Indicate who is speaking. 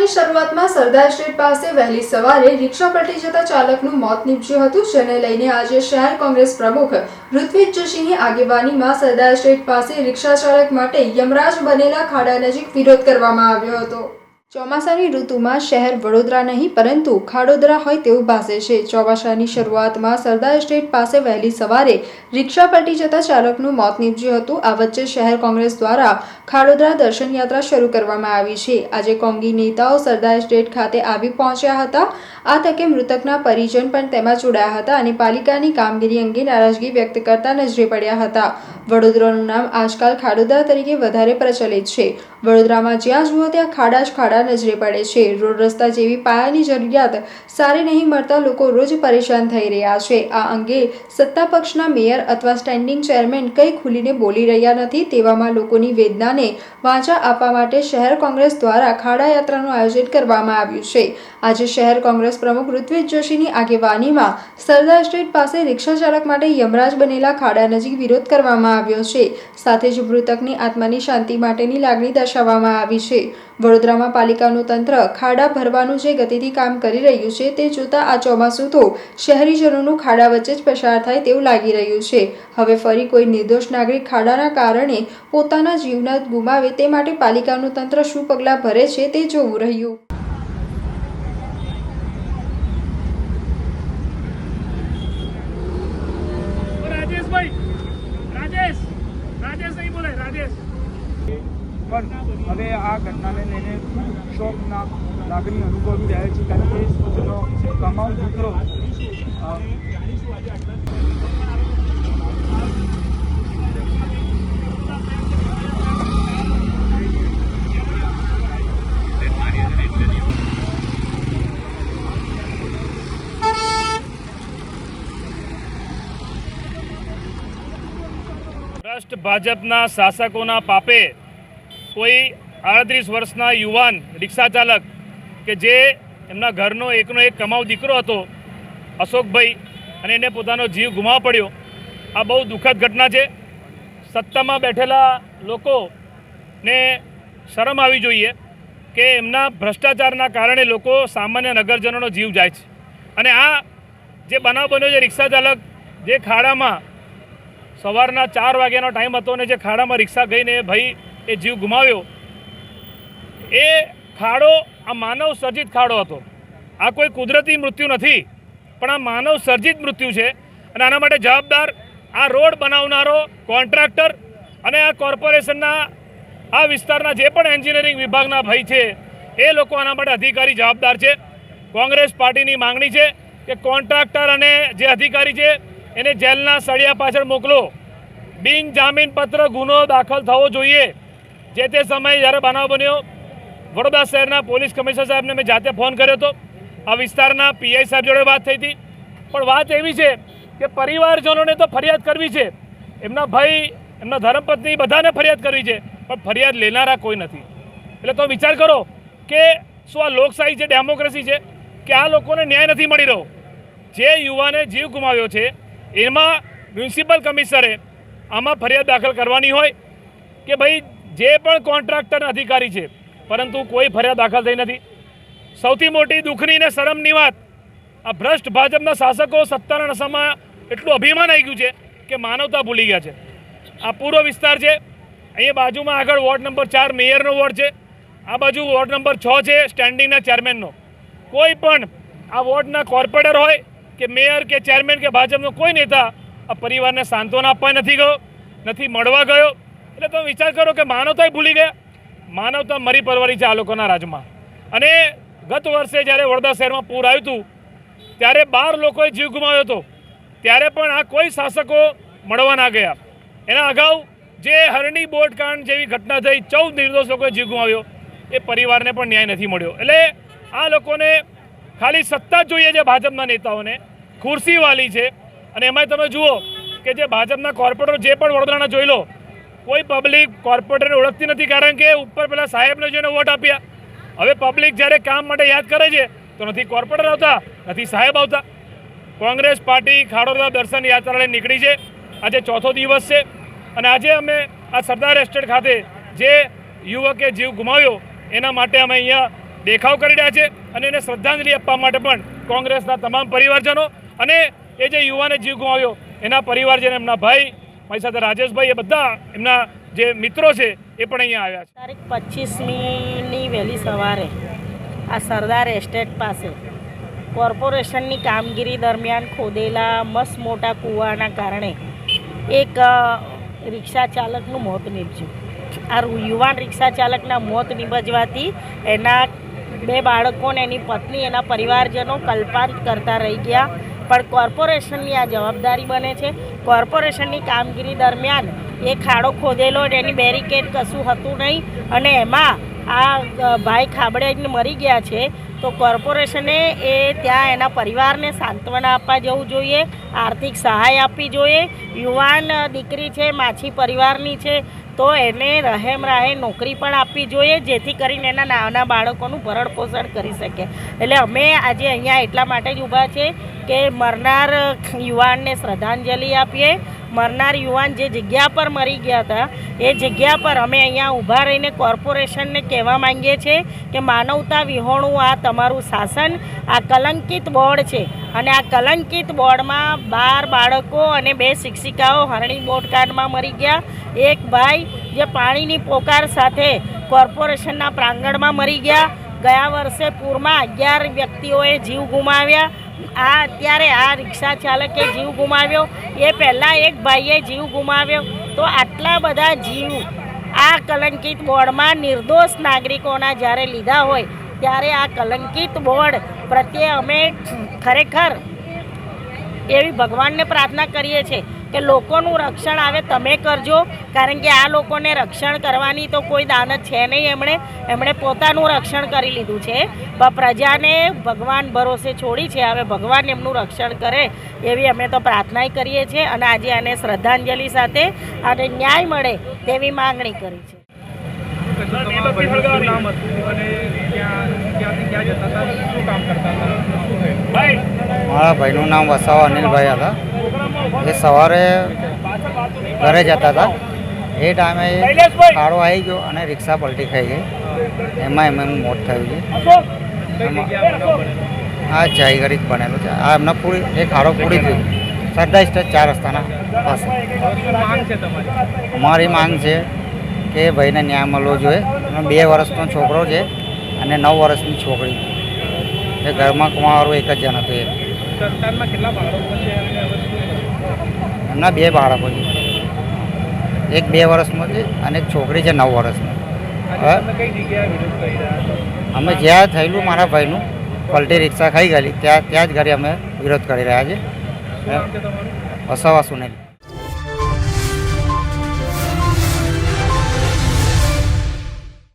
Speaker 1: ચોમાસાની શરૂઆતમાં સરદાર સ્ટેટ પાસે વહેલી સવારે રિક્ષા પલટી જતા ચાલકનું મોત નીપજ્યું હતું, જેને લઈને આજે શહેર કોંગ્રેસ પ્રમુખ ઋત્વિજ જોશીની આગેવાનીમાં સરદાર સ્ટેટ પાસે રિક્ષા ચાલક માટે યમરાજ બનેલા ખાડા નજીક વિરોધ કરવામાં આવ્યો હતો. ચોમાસાની ઋતુમાં શહેર વડોદરા નહીં, પરંતુ ખાડોદરા હોય તેવું ભાસે છે. ચોમાસાની શરૂઆતમાં સરદાર સ્ટેટ પાસે વહેલી સવારે રિક્ષા પલટી જતા ચાલકનું મોત નીપજ્યું હતું. આ વચ્ચે શહેર કોંગ્રેસ દ્વારા ખાડોદરા દર્શન યાત્રા શરૂ કરવામાં આવી છે. આજે કોંગી નેતાઓ સરદાર સ્ટેટ ખાતે આવી પહોંચ્યા હતા. આ તકે મૃતકના પરિજન પણ તેમાં જોડાયા હતા અને પાલિકાની કામગીરી અંગે નારાજગી વ્યક્ત કરતા નજરે પડ્યા હતા. વડોદરાનું નામ આજકાલ ખાડોદરા તરીકે વધારે પ્રચલિત છે. વડોદરામાં જ્યાં જુઓ ત્યાં ખાડા જ ખાડા નજરે પડે છે. રોડ રસ્તા જેવી પાયાની જરૂરિયાત સારી નહીં મળતા લોકો રોજ પરેશાન થઈ રહ્યા છે. આ અંગે સત્તા પક્ષના મેયર અથવા સ્ટેન્ડિંગ ચેરમેન કંઈ ખુલીને બોલી રહ્યા નથી તેવામાં લોકોની વેદનાને વાંચા આપવા માટે શહેર કોંગ્રેસ દ્વારા ખાડા યાત્રાનું આયોજન કરવામાં આવ્યું છે. આજે શહેર કોંગ્રેસ પ્રમુખ ઋત્વિજ જોશીની આગેવાનીમાં સરદાર સ્ટ્રીટ પાસે રિક્ષા ચાલક માટે યમરાજ બનેલા ખાડા નજીક વિરોધ કરવામાં આવ્યો છે. સાથે જ મૃતકની આત્માની શાંતિ માટેની લાગણી દર્શાવવામાં આવી છે. વડોદરામાં પાલિકાનું તંત્ર ખાડા ભરવાનું જે ગતિથી કામ કરી રહ્યું છે તે જોતા આ ચોમાસું તો શહેરીજનોનું ખાડા વચ્ચે જ પસાર થાય તેવું લાગી રહ્યું છે. હવે ફરી કોઈ નિર્દોષ નાગરિક ખાડાના કારણે પોતાના જીવના ગુમાવે તે માટે પાલિકાનું તંત્ર શું પગલાં ભરે છે તે જોવું રહ્યું
Speaker 2: રાજેશભાઈ રાજેશ રાજેશ નહીં બોલે રાજેશ
Speaker 3: પણ હવે આ ઘટનાને લઈને ખૂબ શોકના લાગણી અનુભવી રહ્યા છે કારણ કે પોતાનો કમાઉ દીકરો
Speaker 2: ભ્રષ્ટ ભાજપના શાસકોના પાપે કોઈ આડત્રીસ વર્ષના યુવાન રિક્ષા ચાલક કે જે એમના ઘરનો એકનો એક કમાવ દીકરો હતો, અશોકભાઈ, અને એને પોતાનો જીવ ગુમાવવો પડ્યો. આ બહુ દુઃખદ ઘટના છે. સત્તામાં બેઠેલા લોકોને શરમ આવી જોઈએ કે એમના ભ્રષ્ટાચારના કારણે લોકો સામાન્ય નગરજનોનો જીવ જાય છે. અને આ જે બનાવ બન્યો છે રિક્ષા ચાલક, જે ખાડામાં સવારના ચાર વાગ્યાનો ટાઈમ હતો ને જે ખાડામાં રિક્ષા ગઈને ભાઈ એ જીવ ગુમાવ્યો. એ ખાડો, આ માનવ સર્જિત ખાડો હતો. આ કોઈ કુદરતી મૃત્યુ નથી, પણ આ માનવ સર્જિત મૃત્યુ છે. અને આના માટે જવાબદાર આ રોડ બનાવનારો કોન્ટ્રાક્ટર અને આ કોર્પોરેશનના, આ વિસ્તારના જે પણ એન્જિનિયરિંગ વિભાગના ભાઈ છે, એ લોકો આના માટે અધિકારી જવાબદાર છે. કોંગ્રેસ પાર્ટીની માંગણી છે કે કોન્ટ્રાક્ટર અને જે અધિકારી છે, એને જેલના સળિયા પાછળ મોકલો. બિન જામીનપત્ર ગુનો દાખલ થવો જોઈએ. જે તે સમયે જ્યારે બનાવ બન્યો, વડોદરા શહેરના પોલીસ કમિશનર સાહેબને મેં જાતે ફોન કર્યો હતો. આ વિસ્તારના પીઆઈ સાહેબ જોડે વાત થઈ હતી. પણ વાત એવી છે કે પરિવારજનોને તો ફરિયાદ કરવી છે. એમના ભાઈ, એમના ધર્મપત્ની બધાને ફરિયાદ કરવી છે, પણ ફરિયાદ લેનારા કોઈ નથી. એટલે તો વિચાર કરો કે શું આ લોકશાહી છે, ડેમોક્રેસી છે, કે આ લોકોને ન્યાય નથી મળી રહ્યો? જે યુવાને જીવ ગુમાવ્યો છે, એમાં મ્યુનિસિપલ કમિશનરે આમાં ફરિયાદ દાખલ કરવાની હોય કે ભાઈ જે પણ કોન્ટ્રાક્ટર અધિકારી છે, પરંતુ કોઈ ફરિયાદ દાખલ થઈ નથી. સૌથી મોટી દુઃખની ને શરમની વાત, આ ભ્રષ્ટ ભાજપના શાસકો સત્તાના નશામાં એટલું અભિમાન આવી ગયું છે કે માનવતા ભૂલી ગયા છે. આ પૂરો વિસ્તાર છે, અહીંયા બાજુમાં આગળ વોર્ડ નંબર ચાર મેયરનો વોર્ડ છે, આ બાજુ વોર્ડ નંબર છ છે સ્ટેન્ડિંગના ચેરમેનનો. કોઈ પણ આ વોર્ડના કોર્પોરેટર હોય કે મેયર કે ચેરમેન કે ભાજપનો કોઈ નેતા આ પરિવારને સાંત્વના આપવા નથી ગયો, નથી મળવા ગયો એટલે તમે વિચાર કરો કે માનવતાય ભૂલી ગયા. માનવતા મરી પરવારી છે આ લોકોના રાજમાં. અને ગત વર્ષે જ્યારે વડોદરા શહેરમાં પૂર આવ્યું હતું, ત્યારે બાર લોકોએ જીવ ગુમાવ્યો હતો. ત્યારે પણ આ કોઈ શાસકો મળવા ના ગયા. એના અગાઉ જે હરણી બોટકાંડ જેવી ઘટના થઈ, ચૌદ નિર્દોષ લોકોએ જીવ ગુમાવ્યો. એ પરિવારને પણ ન્યાય નથી મળ્યો. એટલે આ લોકોને ખાલી સત્તા જોઈએ છે ભાજપના નેતાઓને. ખુરશી વાલી છે. અને એમાં તમે જુઓ કે જે ભાજપના કોર્પોરેટર જે પણ વડોદરાના જોઈ લો કોઈ પબ્લિક કોર્પોરેટરને ઓળખતી નથી, કારણ કે ઉપર પેલા સાહેબને જોઈને વોટ આપ્યા. હવે પબ્લિક જ્યારે કામ માટે યાદ કરે છે, તો નથી કોર્પોરેટર આવતા, નથી સાહેબ આવતા. કોંગ્રેસ પાર્ટી ખાડોદરા દર્શન યાત્રાને નીકળી છે. આજે ચોથો દિવસ છે. અને આજે અમે આ સરદાર એસ્ટેટ ખાતે જે યુવકે જીવ ગુમાવ્યો, એના માટે અમે અહીંયા દેખાવ કરી રહ્યા છે અને એને શ્રદ્ધાંજલિ આપવા માટે પણ કોંગ્રેસના તમામ પરિવારજનો અને એ જે યુવાને જીવ ગુમાવ્યો, એના પરિવારજનો, એમના ભાઈ મારી સાથે રાજેશભાઈ એ બધા એમના જે મિત્રો છે એ પણ અહીંયા આવ્યા છે.
Speaker 4: તારીખ પચીસમીની વહેલી સવારે આ સરદાર એસ્ટેટ પાસે કોર્પોરેશનની કામગીરી દરમિયાન ખોદેલા મસ્ત મોટા કૂવાના કારણે એક રિક્ષા ચાલકનું મોત નીપજ્યું. આ યુવાન રિક્ષા ચાલકના મોત નીપજવાથી એના બે બાળકો ને એની પત્ની એના પરિવારજનો કલ્પાંત કરતા રહી ગયા. પણ કોર્પોરેશનની આ જવાબદારી બને છે. કોર્પોરેશનની કામગીરી દરમિયાન એ ખાડો ખોદેલો ને એની બેરિકેડ કશું હતું નહીં. અને એમાં આ ભાઈ ખાબડે મરી ગયા છે, તો કોર્પોરેશને એ ત્યાં એના પરિવારને સાંત્વના આપવા જવું જોઈએ, આર્થિક સહાય આપવી જોઈએ. યુવાન દીકરી છે, માછી પરિવારની છે, તો એને રહેમ રાહે નોકરી પણ આપવી જોઈએ, જેથી કરીને એના નાના બાળકોનું ભરણ પોષણ કરી શકે. એટલે અમે આજે અહીંયા એટલા માટે જ ઊભા છે કે મરનાર યુવાનને શ્રદ્ધાંજલિ આપીએ મરનાર યુવાન જે જગ્યા પર મરી ગયા હતા, એ જગ્યા પર અમે અહીંયા ઊભા રહીને કોર્પોરેશનને કહેવા માંગીએ છીએ કે માનવતા વિહોણું આ તમારું શાસન, આ કલંકિત બોર્ડ છે. અને આ કલંકિત બોર્ડમાં બાર બાળકો અને બે શિક્ષિકાઓ હરણી બોટકાંડમાં મરી ગયા. એક ભાઈ જે પાણીની પોકાર સાથે કોર્પોરેશનના પ્રાંગણમાં મરી ગયા. ગયા વર્ષે પૂરમાં અગિયાર વ્યક્તિઓએ જીવ ગુમાવ્યા. આ અત્યારે આ રિક્ષા ચાલકે જીવ ગુમાવ્યો. એ પહેલાં એક ભાઈએ જીવ ગુમાવ્યો. તો આટલા બધા જીવ આ કલંકિત બોર્ડમાં નિર્દોષ નાગરિકોના જ્યારે લીધા હોય, ત્યારે આ કલંકિત બોર્ડ પ્રત્યે અમે ખરેખર એવી ભગવાનને પ્રાર્થના કરીએ છીએ. કે લોકોનું રક્ષણ આવે તમે કરજો. કારણ કે આ લોકોને રક્ષણ કરવાની તો કોઈ દાનત છે નહીં. એમણે એમણે પોતાનું રક્ષણ કરી લીધું છે. પ્રજાને ભગવાન ભરોસે છોડી છે. હવે ભગવાન એમનું રક્ષણ કરે એવી અમે તો પ્રાર્થના કરીએ છીએ. અને આજે આને શ્રદ્ધાંજલિ સાથે આને ન્યાય મળે તેવી માંગણી કરી છે.
Speaker 5: મારા ભાઈનું નામ વસાવા અનિલભાઈ હતા. એ સવારે ઘરે જતા હતા. એ ટાઈમે ખાડો આવી ગયો અને રિક્ષા પલટી ખાઈ ગઈ. એમાં એમનું મોત થયું છે આ જાયગરી ગરીબ બનેલું છે. આ એમને પૂરી એ ખાડો પૂરી ગયો સરદાર સ્ટેજ ચાર રસ્તાના પાસે.
Speaker 3: હવે માંગ છે
Speaker 5: અમારી માંગ છે કે ભાઈને ન્યાય મળવો જોઈએ. અને બે વર્ષનો છોકરો છે અને નવ વર્ષની છોકરી. એ ઘરમાં કમાવાળું એક જ જણ હતું એ. એમના બે બાળકો છે. એક બે વર્ષનો છે અને એક છોકરી છે નવ વર્ષની. અમે જ્યાં થયેલું મારા ભાઈનું પલટી રિક્ષા ખાઈ ગયેલી ત્યાં ત્યાં જ ઘરે અમે વિરોધ કરી રહ્યા છીએ. વસાવા સુનેલ.